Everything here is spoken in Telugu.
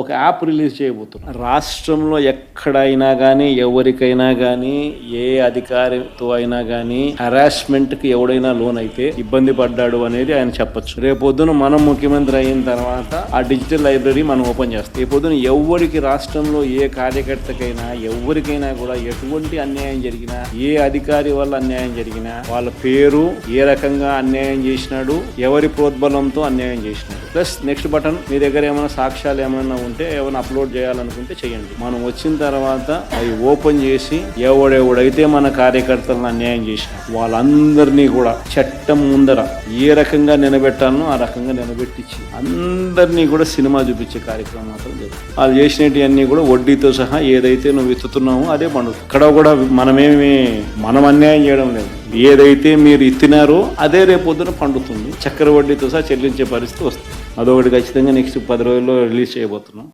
ఒక యాప్ రిలీజ్ చేయబోతున్నాం. రాష్ట్రంలో ఎక్కడైనా కానీ ఎవరికైనా కానీ ఏ అధికారితో అయినా కానీ హరాస్మెంట్కి ఎవడైనా లోన్ అయితే ఇబ్బంది పడ్డాడు అనేది ఆయన చెప్పొచ్చు. రేపొద్దున మనం ముఖ్యమంత్రి అయిన తర్వాత ఆ డిజిటల్ లైబ్రరీ మనం ఓపెన్ చేస్తాం. రేపొద్దున ఎవరికి రాష్ట్రంలో ఏ కార్యకర్తకైనా ఎవరికైనా కూడా ఎటువంటి అన్యాయం జరిగినా ఏ అధికారి వల్ల అన్యాయం జరిగినా వాళ్ళ పేరు ఏ రకంగా అన్యాయం చేసినాడు ఎవరి ప్రోద్బలంతో అన్యాయం చేసినాడు. ప్లస్ నెక్స్ట్ బటన్ మీ దగ్గర ఏమైనా సాక్ష్యాలు ఏమైనా ఉంటే ఏమైనా అప్లోడ్ చేయాలనుకుంటే చేయండి. మనం వచ్చిన తర్వాత అవి ఓపెన్ చేసి ఎవడెవడైతే మన కార్యకర్తలను అన్యాయం చేసిన వాళ్ళందరినీ కూడా చట్టం ముందర ఏ రకంగా నిలబెట్టాలనో ఆ రకంగా నిలబెట్టించి అందరినీ కూడా సినిమా చూపించే కార్యక్రమం మాత్రం జరుగుతుంది. వాళ్ళు చేసినవన్నీ కూడా వడ్డీతో సహా ఏదైతే నువ్వు విత్తుతున్నావో అదే పండుగ. ఇక్కడ కూడా మనమేమి మనం అన్యాయం చేయడం లేదు. ఏదైతే మీరు ఇత్తినారో అదే రేపొద్దున పండుతుంది. చక్కెర వడ్డీతో సహా చెల్లించే పరిస్థితి వస్తుంది. అదొకటి ఖచ్చితంగా నెక్స్ట్ పది రోజుల్లో రిలీజ్ చేయబోతున్నాం.